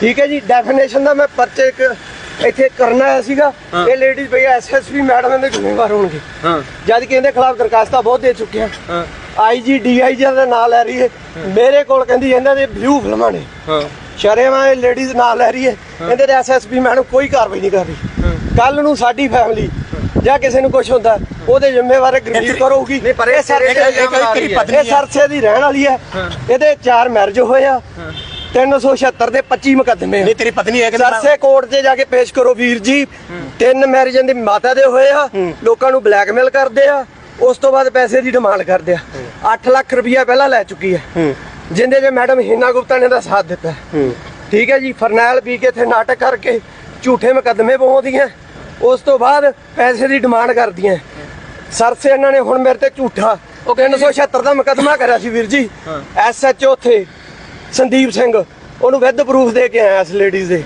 ਠੀਕ ਹੈ ਜੀ ਡੈਫੀਨੇਸ਼ਨ ਦਾ ਮੈਂ ਪਰਚੇ ਇੱਕ ਇੱਥੇ ਕਰਨਾ ਆਇਆ ਸੀਗਾ। ਇਹ ਲੇਡੀਜ਼ ਭਈ ਐਸਐਸਪੀ ਮੈਡਮ ਇਹਦੇ ਜ਼ਿੰਮੇਵਾਰ ਹੋਣਗੇ। ਹਾਂ। ਜਦ ਕਿ ਇਹਦੇ ਖਿਲਾਫ ਦਰਖਾਸਤਾਂ ਬਹੁਤ ਦੇ ਚੁੱਕੇ ਆ। ਹਾਂ। ਆਈਜੀ ਡੀਆਈਜੀ ਦਾ ਨਾਂ ਲੈ ਰਹੀ ਹੈ। ਮੇਰੇ ਕੋਲ ਕਹਿੰਦੀ ਇਹਨਾਂ ਦੇ ਵਿਊ ਫਿਲਮਾਂ ਨੇ। ਹਾਂ। ਸ਼ਰੇਵਾਂ ਇਹ ਲੇਡੀਜ਼ ਨਾਂ ਲੈ ਰਹੀ ਹੈ। ਇਹਦੇ ਐਸਐਸਪੀ ਮੈਡਮ ਕੋਈ ਕਾਰਵਾਈ ਨਹੀਂ ਕਰ ਰਹੀ। ਕੱਲ ਨੂੰ ਸਾਡੀ ਫੈਮਿਲੀ ਜਾਂ ਕਿਸੇ ਨੂੰ ਕੁਝ ਹੁੰਦਾ ਉਹਦੇ ਜ਼ਿੰਮੇਵਾਰ ਗਰੀਬ ਕਰੋਗੀ ਨਹੀਂ, ਪਰ ਇਹ ਸਰਸੇ ਦੀ ਰਹਿਣ ਵਾਲੀ ਹਾਂ। ਇਹਦੇ ਚਾਰ ਮੈਰਿਜ ਹੋਏ ਆ। 376 ਦੇ 25 ਮੁਕੱਦਮੇ ਆ। ਨਹੀਂ ਤੇਰੀ ਪਤਨੀ ਹੈ ਕਿ ਸਰਸੇ ਕੋਰਟ 'ਚ ਜਾ ਕੇ ਪੇਸ਼ ਕਰੋ ਵੀਰ ਜੀ। ਤਿੰਨ ਮੈਰਿਜਾਂ ਦੀ ਮਾਤਾ ਦੇ ਹੋਏ ਆ। ਲੋਕਾਂ ਨੂੰ ਬਲੈਕਮੇਲ ਕਰਦੇ ਆ। ਉਸ ਤੋਂ ਬਾਅਦ ਪੈਸੇ ਦੀ ਡਿਮਾਂਡ ਕਰਦੇ ਆ। 8 ਲੱਖ ਰੁਪਇਆ ਪਹਿਲਾਂ ਲੈ ਚੁੱਕੀ ਹੈ। ਜਿੰਦੇ ਜੇ ਮੈਡਮ ਹੀਨਾ ਗੁਪਤਾ ਨੇ ਦਾ ਸਾਥ ਦਿੱਤਾ। ਠੀਕ ਹੈ ਜੀ ਫਰਨੈਲ ਪੀ ਕੇ ਇੱਥੇ ਨਾਟਕ ਕਰਕੇ ਝੂਠੇ ਮੁਕੱਦਮੇ ਪਵਾਉਂਦੀਆਂ ਉਸ ਤੋਂ ਬਾਅਦ ਪੈਸੇ ਦੀ ਡਿਮਾਂਡ ਕਰਦੀਆਂ। ਸਰਸੇ ਇਹਨਾਂ ਨੇ ਹੁਣ ਮੇਰੇ ਤੇ ਝੂਠਾ ਉਹ 376 ਦਾ ਮੁਕੱਦਮਾ ਕਰਿਆ ਸੀ ਵੀਰ ਜੀ। ਐਸਐਚਓ ਉੱਥੇ ਸੰਦੀਪ ਸਿੰਘ ਉਹਨੂੰ ਵਿਦ ਪ੍ਰੂਫ ਦੇ ਕੇ ਆਇਆ ਇਸ ਲੇਡੀਜ਼ ਦੇ।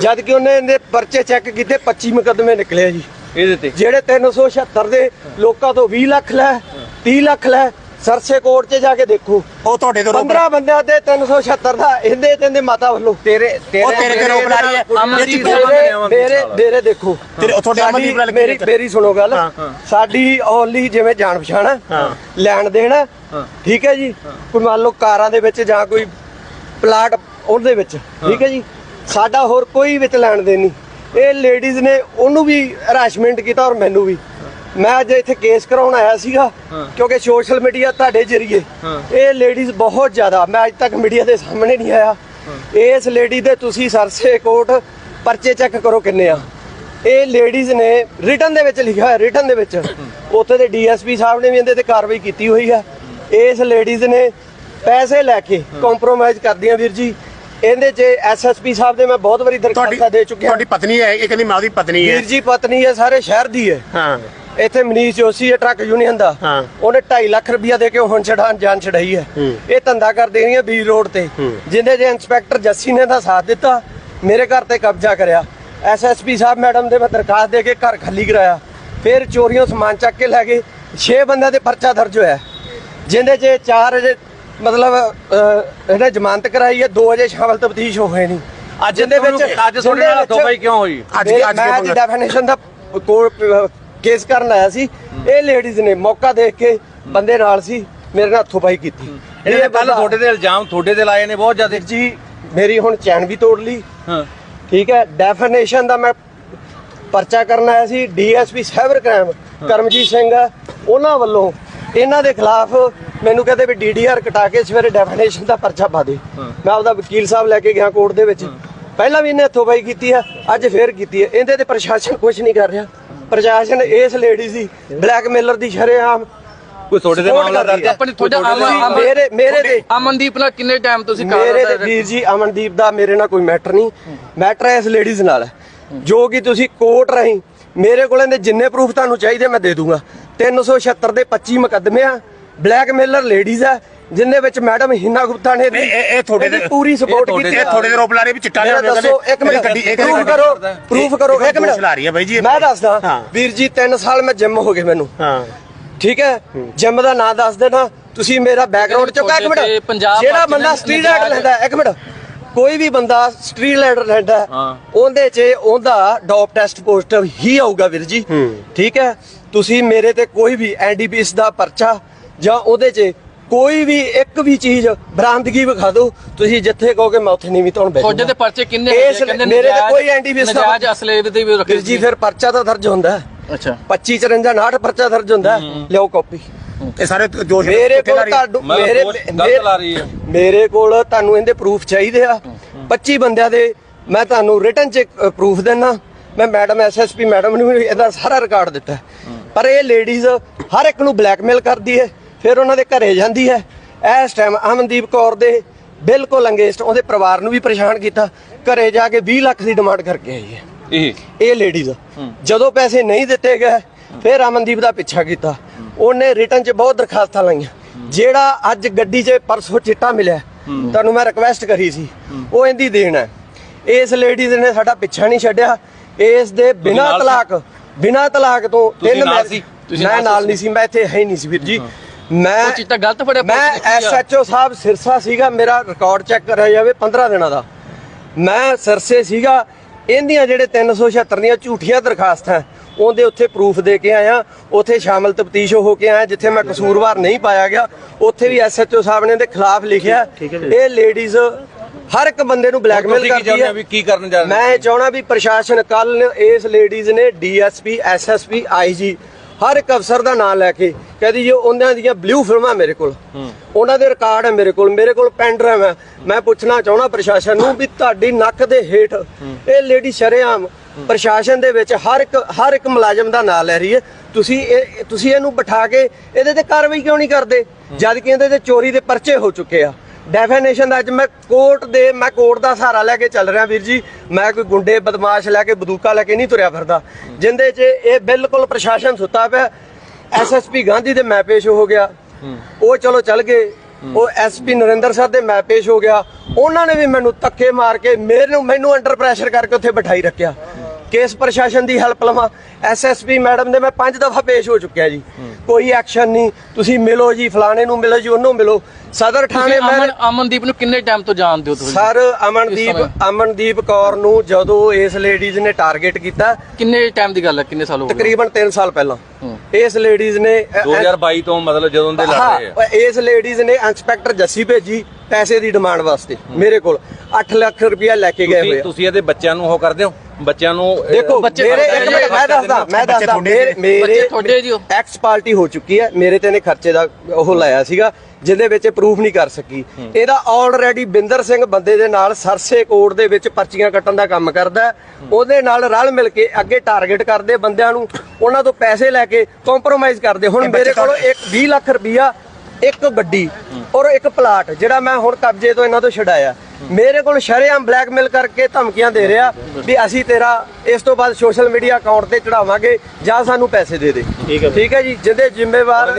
ਜਦ ਕਿ ਉਹਨੇ ਇਹਦੇ ਪਰਚੇ ਚੈੱਕ ਕੀਤੇ 25 ਮੁਕੱਦਮੇ ਨਿਕਲੇ ਆ ਜੀ। ਇਹਦੇ ਤੇ? ਜਿਹੜੇ 376 ਦੇ ਲੋਕਾਂ ਤੋਂ 20 ਲੱਖ ਲੈ 30 ਲੱਖ ਲੈ ਸਰਸੇ ਕੋਰਟ 'ਚ ਜਾ ਕੇ ਦੇਖੋ। ਉਹ ਤੁਹਾਡੇ ਤੋਂ ਰੋਕ 15 ਬੰਦਿਆਂ ਦੇ 376 ਦਾ ਇਹਦੇ ਤੇ ਇਹਦੇ ਮਾਤਾ ਵੱਲੋਂ। ਤੇਰੇ ਉਹ ਤੇਰੇ ਤੇ ਰੋਕ ਲਾ ਰਹੀ ਹੈ। ਅਮਨਦੀਪ ਮੇਰੇ- ਮੇਰੇ ਮੇਰੇ ਮੇਰੇ ਦੇਖੋ। ਤੇਰੇ- ਉਹ ਤੁਹਾਡੇ ਅਮਨਦੀਪ ਨਾਲ ਮੇਰੀ? ਮੇਰੀ ਸੁਣੋ ਗੱਲ। ਸਾਡੀ ਓਨਲੀ ਜਿਵੇਂ ਜਾਣ ਪਛਾਣ। ਲੈਣ ਦੇਣ। ਠੀਕ ਹੈ ਜੀ? ਕੋਈ ਮੰਨ ਲਓ ਕਾਰਾਂ ਦੇ ਵਿੱਚ ਜਾਂ ਕੋਈ ਪਲਾਟ ਉਹਦੇ ਵਿੱਚ ਠੀਕ ਹੈ ਜੀ? ਸਾਡਾ ਹੋਰ ਕੋਈ ਵਿੱਚ ਲੈਣ ਦੇਣ ਨਹੀਂ। ਇਹ ਲੇਡੀਜ਼ ਨੇ ਉਹਨੂੰ ਵੀ ਹਰਾਸਮੈਂਟ ਕੀਤਾ ਔਰ ਮੈਨੂੰ ਵੀ। ਮੈਂ ਅੱਜ ਇੱਥੇ ਕੇਸ ਕਰਾਉਣ ਆਇਆ ਸੀਗਾ ਹਾਂ। ਕਿਉਂਕਿ ਸੋਸ਼ਲ ਮੀਡੀਆ ਤੁਹਾਡੇ ਜਰੀਏ। ਹਾਂ। ਇਹ ਲੇਡੀਜ਼ ਬਹੁਤ ਜ਼ਿਆਦਾ ਮੈਂ ਅੱਜ ਤੱਕ ਮੀਡੀਆ ਦੇ ਸਾਹਮਣੇ ਨਹੀਂ ਆਇਆ। ਇਸ ਲੇਡੀ ਦੇ ਤੁਸੀਂ ਸਰਸੇ ਕੋਰਟ ਪਰਚੇ ਚੈੱਕ ਕਰੋ ਕਿੰਨੇ ਆ। ਇਹ ਲੇਡੀਜ਼ ਨੇ ਰਿਟਨ ਦੇ ਵਿੱਚ ਲਿਖਿਆ ਹੋਇਆ ਰਿਟਨ ਦੇ ਵਿੱਚ। ਉੱਥੇ ਦੇ ਡੀਐਸਪੀ ਸਾਹਿਬ ਨੇ ਵੀ ਇਹਦੇ ਤੇ ਕਾਰਵਾਈ ਕੀਤੀ ਹੋਈ ਆ ਇਸ ਲੇਡੀਜ਼ ਨੇ ਪੈਸੇ ਲੈ ਕੇ ਕੰਪਰੋਮਾਈਜ਼ ਕਰਦੀਆਂ ਵੀਰ ਜੀ। ਇਹਦੇ 'ਚ ਐਸਐਸਪੀ ਸਾਹਿਬ ਦੇ ਮੈਂ ਬਹੁਤ ਵਾਰੀ ਦਰਖਾਸਤਾਂ ਦੇ ਚੁੱਕਿਆ। ਤੁਹਾਡੀ ਪਤਨੀ ਹੈ ਇਹ ਕਹਿੰਦੀ ਮੈਂ ਉਹਦੀ ਪਤਨੀ ਹੈ। ਵੀਰ ਜੀ ਪਤਨੀ ਹੈ ਸਾਰੇ ਸ਼ਹਿਰ ਦੀ ਹੈ। ਹਾਂ। ਇੱਥੇ ਮਨੀਸ਼ ਜੋਸ਼ੀ ਹੈ ਟਰੱਕ ਯੂਨੀਅਨ ਦਾ। ਹਾਂ। ਉਹਨੇ 2.5 ਲੱਖ ਰੁਪਇਆ ਦੇ ਕੇ ਹੁਣ ਛਡਾਣ ਜਾਨ ਛਡਾਈ ਹੈ। ਇਹ ਧੰਦਾ ਕਰਦੇ ਰਹੀਆਂ ਬੀ ਰੋਡ ਤੇ। ਜਿੰਦੇ ਜੇ ਇੰਸਪੈਕਟਰ ਜੱਸੀ ਨੇ ਦਾ ਸਾਥ ਦਿੱਤਾ। ਮੇਰੇ ਘਰ ਤੇ ਕਬਜ਼ਾ ਕਰਿਆ। ਐਸਐਸਪੀ ਸਾਹਿਬ ਮੈਡਮ ਦੇ ਮੈਂ ਦਰਖਾਸਤ ਦੇ ਕੇ ਘਰ ਖਾਲੀ ਕਰਾਇਆ। ਫਿਰ ਚੋਰੀਆਂ ਸਮਾਨ ਚੱਕ ਕੇ ਲੈ ਗਏ। 6 ਬੰਦਿਆਂ ਦੇ ਪਰਚਾ ਦਰਜ ਹੋਇਆ। ਜਿੰਦੇ ਚਾਰ ਅਜੇ ਮਤਲਬ ਅਹ, ਇਹਨੇ ਜ਼ਮਾਨਤ ਕਰਾਈ ਹੈ ਦੋ ਅਜੇ ਸ਼ਾਮਲ ਤਫਤੀਸ਼ ਹੋਏ ਨਹੀਂ। ਅੱਜ ਜਿੰਦੇ ਵਿੱਚ ਅੱਜ ਤੁਹਾਡੇ ਨਾਲ ਹੱਥੋਂ ਪਾਈ ਕਿਉਂ ਹੋਈ? ਅੱਜ ਮੈਂ- ਅੱਜ ਮੈਂ ਦੀ? ਡੈਫੀਨੇਸ਼ਨ ਦਾ ਕੋਰਟ ਕੇਸ ਕਰਨ ਆਇਆ ਸੀ। ਇਹ ਲੇਡੀਜ਼ ਨੇ ਮੌਕਾ ਦੇਖ ਕੇ ਬੰਦੇ ਨਾਲ ਸੀ ਮੇਰੇ ਨਾਲ ਹੱਥੋਂ ਪਾਈ ਕੀਤੀ। ਇਹਨੇ ਕੱਲ ਬੰਦਾ- ਤੁਹਾਡੇ ਤੇ ਇਲਜ਼ਾਮ ਤੁਹਾਡੇ ਤੇ ਲਾਏ ਨੇ ਬਹੁਤ ਜ਼ਿਆਦਾ। ਜੀ ਮੇਰੀ ਹੁਣ ਚੈਨ ਵੀ ਤੋੜ ਲਈ। ਹਾਂ। ਠੀਕ ਹੈ ਡੈਫੀਨੇਸ਼ਨ ਦਾ ਮੈਂ ਪਰਚਾ ਕਰਨ ਆਇਆ ਸੀ DSP cyber crime Karamjit Singh ਉਹਨਾਂ ਵੱਲੋਂ ਇਹਨਾਂ ਦੇ ਖਿਲਾਫ ਮੈਨੂੰ ਕਹਿੰਦੇ ਵੀ ਡੀਡੀਆਰ ਕਟਾ ਕੇ ਸਵੇਰੇ ਡੈਫੀਨੇਸ਼ਨ ਦਾ ਪਰਚਾ ਪਾ ਦੇ। ਹਾਂ। ਮੈਂ ਆਪਦਾ ਵਕੀਲ ਸਾਹਿਬ ਲੈ ਕੇ ਗਿਆ ਕੋਰਟ ਦੇ ਵਿੱਚ। ਪਹਿਲਾਂ ਵੀ ਇਹਨੇ ਹੱਥੋਂ ਪਾਈ ਕੀਤੀ ਆ ਅੱਜ ਫੇਰ ਕੀਤੀ ਹੈ ਇਹਦੇ ਤੇ ਪ੍ਰਸ਼ਾਸਨ ਕੁਝ ਨਹੀਂ ਕਰ ਰਿਹਾ। ਪ੍ਰਸ਼ਾਸਨ ਇਸ ਲੇਡੀ ਸੀ ਬਲੈਕਮੇਲਰ ਦੀ ਸ਼ਰੇਆਮ। ਕੋਈ ਤੁਹਾਡੇ ਤੇ ਮਾਮਲਾ ਦਰਜ ਹੈ? ਆਪਣੀ ਤੁਹਾਡਾ ਮੇਰੇ ਮੇਰੇ ਤੇ ਅਮਨਦੀਪ ਨਾਲ ਕਿੰਨੇ ਟਾਈਮ ਤੁਸੀਂ ਕਰ ਮੇਰੇ ਰਹੇ ਤੇ ਵੀਰ ਜੀ ਅਮਨਦੀਪ ਦਾ ਮੇਰੇ ਨਾਲ ਕੋਈ ਮੈਟਰ ਨਹੀਂ। ਮੈਟਰ ਹੈ ਇਸ ਲੇਡੀਜ਼ ਨਾਲ। ਹੈ। ਜੋ ਕਿ ਤੁਸੀਂ ਕੋਰਟ ਰਾਹੀਂ ਮੇਰੇ ਕੋਲ ਇਹਦੇ ਜਿੰਨੇ ਪ੍ਰੂਫ ਤੁਹਾਨੂੰ ਚਾਹੀਦੇ ਮੈਂ ਦੇ ਦੂੰਗਾ। 376 ਦੇ 25 ਮੁਕੱਦਮੇ ਆ। ਬਲੈਕਮੇਲਰ ਲੇਡੀਜ਼ ਆ ਜਿੰਦੇ ਵਿੱਚ ਮੈਡਮ ਹਿਨਾ ਗੁਪਤਾ ਨੇ ਇਹ- ਇਹ- ਇਹ ਤੁਹਾਡੇ ਇਹਦੀ ਤੇ- ਪੂਰੀ ਸਪੋਰਟ ਕੀਤੀ ਇਹ ਥੋੜੇ ਦੇ ਰੋਪ ਲਾ ਰਹੇ ਵੀ ਚਿੱਟਾ ਮੇਰਾ ਲਿਆਉਂਦੇ ਦੱਸੋ ਇੱਕ ਮਿੰਟ। ਗੱਡੀ ਇੱਕ ਪ੍ਰੂਫ ਕਰੋ ਪ੍ਰੂਫ ਕਰੋ ਇੱਕ ਮਿੰਟ। ਦੋਸ਼ ਲਾ ਰਹੀ ਹੈ ਬਾਈ ਜੀ। ਮੈਂ ਦੱਸਦਾ। ਵੀਰ ਜੀ 3 ਸਾਲ ਮੈਂ ਜਿਮ ਹੋ ਗਏ ਮੈਨੂੰ। ਹਾਂ। ਠੀਕ ਹੈ? ਜਿਮ ਦਾ ਨਾਂ ਦੱਸ ਦੇਣਾ। ਤੁਸੀਂ ਮੇਰਾ ਬੈਕਗ੍ਰਾਉਂਡ ਚੁੱਕਾ ਇੱਕ ਮਿੰਟ। ਜਿਹੜਾ ਬੰਦਾ ਨੇ ਸਟਰੀਟ ਲਾਈਟ ਲੈਂਦਾ ਇੱਕ ਮਿੰਟ। ਕੋਈ ਵੀ ਬੰਦਾ ਸਟਰੀਟ ਲਾਈਟ ਲੈਂਦਾ ਹੈ, ਹਾਂ। ਉਹਦੇ 'ਚ ਉਹਦਾ ਡੋਪ ਟੈਸਟ ਪੋਜ਼ਿਟਿਵ ਹੀ ਆਊਗਾ ਵੀਰ ਜੀ। ਠੀਕ ਹੈ? ਤੁਸੀਂ ਮੇਰੇ ਤੇ ਕੋਈ ਵੀ ਐਨਡੀਪੀਐਸ ਦਾ ਪਰਚਾ ਜਾਂ ਉਹਦੇ 'ਚ ਕੋਈ ਵੀ ਇੱਕ ਵੀ ਚੀਜ਼ ਬਰਾਮਦਗੀ ਵਿਖਾ ਦਿਓ ਤੁਸੀਂ ਜਿੱਥੇ ਕਹੋਗੇ ਮੈਂ ਉੱਥੇ ਨਹੀਂ ਵੀ ਤੁਹਾਨੂੰ ਤੁਹਾਡੇ ਤੇ ਪਰਚੇ ਕਿੰਨੇ ਮੇਰੇ ਤੇ ਕੋਈ ਐਨਡੀਪੀਐਸ ਦਾ ਨਜਾਇਜ਼ ਅਸਲੇ ਦੇ ਵੀ ਰੱਖੇ ਜੀ ਫਿਰ ਪਰਚਾ ਤਾਂ ਦਰਜ ਹੁੰਦਾ ਅੱਛਾ। 25 54 59 ਪਰਚਾ ਦਰਜ ਹੁੰਦਾ ਲਿਓ ਕਾਪੀ। ਇਹ ਸਾਰੇ ਦੋਸ਼ ਮੇਰੇ ਕੋਲ? ਤੁਹਾਨੂੰ ਮੇਰੇ ਦੋਸ਼ ਗਲਤ ਲਾ ਰਹੀ ਹੈ। ਮੇਰੇ ਕੋਲ ਤੁਹਾਨੂੰ ਇਹਦੇ ਪ੍ਰੂਫ ਚਾਹੀਦੇ ਆ। 25 ਬੰਦਿਆਂ ਦੇ ਮੈਂ ਤੁਹਾਨੂੰ ਰਿਟਨ ਚ ਪ੍ਰੂਫ ਦੇਣਾ ਮੈਂ ਮੈਡਮ ਐਸਐਸਪੀ ਮੈਡਮ ਨੂੰ ਇਹਦਾ ਸਾਰਾ ਰਿਕਾਰਡ ਦਿੱਤਾ। ਪਰ ਇਹ ਲੇਡੀਜ਼ ਹਰ ਇੱਕ ਨੂੰ ਬਲੈਕਮੇਲ ਕਰਦੀ ਹੈ ਫਿਰ ਉਹਨਾਂ ਦੇ ਘਰੇ ਜਾਂਦੀ ਹੈ। ਇਸ ਟਾਈਮ ਅਮਨਦੀਪ ਕੌਰ ਦੇ ਬਿਲਕੁਲ ਅੰਗੇਸਟ ਉਹਦੇ ਪਰਿਵਾਰ ਨੂੰ ਵੀ ਪਰੇਸ਼ਾਨ ਕੀਤਾ। ਘਰੇ ਜਾ ਕੇ 20 ਲੱਖ ਦੀ ਡਿਮਾਂਡ ਕਰਕੇ ਆਈ ਹੈ। ਇਹ? ਇਹ ਲੇਡੀਜ਼ ਜਦੋਂ ਪੈਸੇ ਨਹੀਂ ਦਿੱਤੇ ਗਏ ਫਿਰ ਅਮਨਦੀਪ ਦਾ ਪਿੱਛਾ ਕੀਤਾ। ਉਹਨੇ ਰਿਟਰਨ 'ਚ ਬਹੁਤ ਦਰਖਾਸਤਾਂ ਲਾਈਆਂ। ਜਿਹੜਾ ਅੱਜ ਗੱਡੀ 'ਚ ਪਰਸੋਂ ਚਿੱਟਾ ਮਿਲਿਆ ਤੁਹਾਨੂੰ ਮੈਂ ਰਿਕਵੈਸਟ ਕਰੀ ਸੀ ਉਹ ਇਹਦੀ ਦੇਣ ਹੈ। ਇਸ ਲੇਡੀਜ਼ ਨੇ ਸਾਡਾ ਪਿੱਛਾ ਨਹੀਂ ਛੱਡਿਆ। ਇਸ ਦੇ ਬਿਨਾਂ? ਤਲਾਕ ਬਿਨਾਂ ਤਲਾਕ ਤੋਂ ਤਿੰਨ ਮੈਂ ਨਾਲ ਨਹੀਂ ਸੀ ਮੈਂ ਇੱਥੇ ਹੈ ਨਹੀਂ ਸੀ ਵੀਰ ਜੀ। ਮੈਂ ਉਹ ਚੀਜ਼ ਤਾਂ ਗਲਤ ਫੜਿਆ ਮੈਂ? ਐਸਐਚਓ ਸਾਹਿਬ ਸਿਰਸਾ ਸੀਗਾ ਮੇਰਾ ਰਿਕਾਰਡ ਚੈੱਕ ਕਰਿਆ ਜਾਵੇ 15 ਦਿਨਾਂ ਦਾ। ਮੈਂ ਸਰਸੇ ਸੀਗਾ ਇਹਦੀਆਂ ਜਿਹੜੇ 376 ਦੀਆਂ ਝੂਠੀਆਂ ਦਰਖਾਸਤਾਂ ਉਹਦੇ ਉੱਥੇ ਪ੍ਰੂਫ ਦੇ ਕੇ ਆਇਆ ਉੱਥੇ ਸ਼ਾਮਲ ਤਫਤੀਸ਼ ਹੋ ਕੇ ਆਇਆ ਜਿੱਥੇ ਮੈਂ ਕਸੂਰਵਾਰ ਨਹੀਂ ਪਾਇਆ ਗਿਆ ਉੱਥੇ ਵੀ ਐਸਐਚਓ ਸਾਹਿਬ ਨੇ ਇਹਦੇ ਖਿਲਾਫ ਲਿਖਿਆ ਇਹ ਲੇਡੀਜ਼ ਹਰ ਇੱਕ ਬੰਦੇ ਨੂੰ ਬਲੈਕਮੇਲ ਕਰਦੀ ਹੈ ਕੀ ਕਰਨ ਜਾ ਰਹੇ ਮੈਂ ਇਹ ਚਾਹਣਾ ਵੀ ਪ੍ਰਸ਼ਾਸਨ ਕੱਲ ਇਸ ਲੇਡੀਜ਼ ਨੇ ਡੀਐਸਪੀ ਐਸਐਸਪੀ ਆਈਜੀ ਹਰ ਇੱਕ ਅਫਸਰ ਦਾ ਨਾਮ ਲੈ ਕੇ ਕਹਿੰਦੀ ਜੀ ਉਹਨਾਂ ਦੀਆਂ ਬਲੂ ਫਿਲਮਾਂ ਮੇਰੇ ਕੋਲ। ਉਹਨਾਂ ਦੇ ਰਿਕਾਰਡ ਹੈ ਮੇਰੇ ਕੋਲ ਮੇਰੇ ਕੋਲ ਪੈਨ ਡਰਾਈਵ ਹੈ। ਮੈਂ ਪੁੱਛਣਾ ਚਾਹਣਾ ਪ੍ਰਸ਼ਾਸਨ ਨੂੰ ਵੀ ਤੁਹਾਡੀ ਨੱਕ ਦੇ ਹੇਠ ਇਹ ਲੇਡੀ ਸ਼ਰੇਆਮ ਪ੍ਰਸ਼ਾਸਨ ਦੇ ਵਿੱਚ ਹਰ ਇੱਕ ਹਰ ਇੱਕ ਮੁਲਾਜ਼ਮ ਦਾ ਨਾਂ ਲੈ ਰਹੀ ਹੈ। ਤੁਸੀਂ ਇਹ, ਤੁਸੀਂ ਇਹਨੂੰ ਬਿਠਾ ਕੇ ਇਹਦੇ ਤੇ ਕਾਰਵਾਈ ਕਿਉਂ ਨਹੀਂ ਕਰਦੇ? ਜਦ ਕਿ ਇਹਦੇ ਤੇ ਚੋਰੀ ਦੇ ਪਰਚੇ ਹੋ ਚੁੱਕੇ ਆ। ਡੈਫੀਨੇਸ਼ਨ ਦਾ ਅੱਜ ਮੈਂ ਕੋਰਟ ਦੇ, ਮੈਂ ਕੋਰਟ ਦਾ ਸਹਾਰਾ ਲੈ ਕੇ ਚੱਲ ਰਿਹਾ ਵੀਰ ਜੀ। ਮੈਂ ਕੋਈ ਗੁੰਡੇ, ਬਦਮਾਸ਼ ਲੈ ਕੇ, ਬੰਦੂਕਾਂ ਲੈ ਕੇ ਨਹੀਂ ਤੁਰਿਆ ਫਿਰਦਾ। ਜਿੰਦੇ 'ਚ ਇਹ ਬਿਲਕੁਲ ਪ੍ਰਸ਼ਾਸਨ ਸੁੱਤਾ ਪਿਆ। ਐਸਐਸਪੀ ਗਾਂਧੀ ਦੇ ਮੈਂ ਪੇਸ਼ ਹੋ ਗਿਆ। ਉਹ ਚਲੋ ਚੱਲ ਗਏ। ਉਹ ਐਸਪੀ ਨਰਿੰਦਰ ਸਾਹਿਬ ਦੇ ਮੈਂ ਪੇਸ਼ ਹੋ ਗਿਆ। ਉਹਨਾਂ ਨੇ ਵੀ ਮੈਨੂੰ ਧੱਕੇ ਮਾਰ ਕੇ ਮੈਨੂੰ ਮੈਨੂੰ ਅੰਡਰ ਪ੍ਰੈਸ਼ਰ ਕਰਕੇ ਉੱਥੇ ਬਿਠਾਈ ਰੱਖਿਆ। ਕੇਸ ਪ੍ਰਸ਼ਾਸਨ ਦੀ ਹੈਲਪ ਲਵਾਂ। ਐਸਐਸਪੀ ਮੈਡਮ ਦੇ ਮੈਂ ਪੰਜ ਦਫਾ ਪੇਸ਼ ਹੋ ਚੁੱਕਿਆ ਜੀ। ਕੋਈ ਐਕਸ਼ਨ ਨਹੀਂ। ਤੁਸੀਂ ਮਿਲੋ ਜੀ ਫਲਾਣੇ ਨੂੰ ਮਿਲੋ ਜੀ ਉਹਨੂੰ ਮਿਲੋ। ਸਦਰ ਥਾਣੇ ਮੈਂ ਅਮਨ ਅਮਨਦੀਪ ਨੂੰ ਕਿੰਨੇ ਟਾਈਮ ਤੋਂ ਜਾਣਦੇ ਹੋ ਤੁਸੀਂ? ਸਰ ਅਮਨਦੀਪ ਅਮਨਦੀਪ ਕੌਰ ਨੂੰ ਜਦੋਂ ਇਸ ਲੇਡੀਜ਼ ਨੇ ਟਾਰਗੇਟ ਕੀਤਾ ਕਿੰਨੇ ਟਾਈਮ ਦੀ ਗੱਲ ਹੈ? ਕਿੰਨੇ ਸਾਲ ਹੋ ਗਏ? ਤਕਰੀਬਨ 3 ਸਾਲ ਪਹਿਲਾਂ। ਇਸ ਲੇਡੀਜ਼ ਨੇ ਅ- ਅ- 2022 ਤੋਂ ਮਤਲਬ ਜਦੋਂ ਦੇ ਲੜ ਰਹੇ ਆ। ਇਸ ਲੇਡੀਜ਼ ਨੇ ਇੰਸਪੈਕਟਰ ਜੱਸੀ ਭੇਜੀ। ਪੈਸੇ ਦੀ ਡਿਮਾਂਡ ਵਾਸਤੇ ਮੇਰੇ ਕੋਲ। 8 ਲੱਖ ਰੁਪਇਆ ਲੈ ਕੇ ਗਏ ਹੋਏ ਤੁਸੀਂ ਆ। ਤੁਸੀਂ ਇਹਦੇ ਬੱਚਿਆਂ ਨੂੰ ਉਹ ਕਰਦੇ ਹੋ? ਬੱਚਿਆਂ ਨੂੰ ਇਹ- ਦੇਖੋ ਬੱਚੇ ਮੇਰੇ ਇੱਕ ਮਿੰਟ ਮੈਂ ਦੱਸਦਾ ਮੈਂ ਦੱਸਦਾ ਮੇਰੇ ਤੁਹਾਡੇ ਜੀ ਉਹ। ਐਕਸ ਪਾਰਟੀ ਹੋ ਚੁੱਕੀ ਹੈ ਮੇਰੇ ਤੇ ਨੇ ਖਰਚੇ ਦਾ ਉਹ ਲਾਇਆ ਸੀਗਾ ਜਿਹਦੇ ਵਿੱਚ ਪ੍ਰੂਫ ਨਹੀਂ ਕਰ ਸਕੀ। ਇਹਦਾ ਆਲਰੇਡੀ ਬਿੰਦਰ ਸਿੰਘ ਬੰਦੇ ਦੇ ਨਾਲ ਸਰਸੇ ਕੋਰਟ ਦੇ ਵਿੱਚ ਪਰਚੀਆਂ ਕੱਟਣ ਦਾ ਕੰਮ ਕਰਦਾ ਹੈ। ਉਹਦੇ ਨਾਲ ਰਲ ਮਿਲ ਕੇ ਅੱਗੇ ਟਾਰਗੇਟ ਕਰਦੇ ਬੰਦਿਆਂ ਨੂੰ ਉਹਨਾਂ ਤੋਂ ਪੈਸੇ ਲੈ ਕੇ ਕੰਪਰੋਮਾਈਜ਼ ਕਰਦੇ। ਹੁਣ ਮੇਰੇ ਕੋਲ ਇੱਕ 20 ਲੱਖ ਰੁਪਈਆ ਇੱਕ ਗੱਡੀ ਔਰ ਇੱਕ ਪਲਾਟ ਜਿਹੜਾ ਮੈਂ ਹੁਣ ਕਬਜ਼ੇ ਤੋਂ ਇਹਨਾਂ ਤੋਂ ਛਡਾਇਆ। ਮੇਰੇ ਕੋਲ ਸ਼ਰੇਆਮ ਬਲੈਕਮੇਲ ਕਰਕੇ ਧਮਕੀਆਂ ਦੇ ਰਿਹਾ ਵੀ ਅਸੀਂ ਤੇਰਾ ਇਸ ਤੋਂ ਬਾਅਦ ਸੋਸ਼ਲ ਮੀਡੀਆ ਅਕਾਊਂਟ ਤੇ ਚੜਾਵਾਂਗੇ ਜਾਂ ਸਾਨੂੰ ਪੈਸੇ ਦੇ ਦੇ। ਠੀਕ ਹੈ। ਜੀ ਜਿਹਦੇ ਜ਼ਿੰਮੇਵਾਰ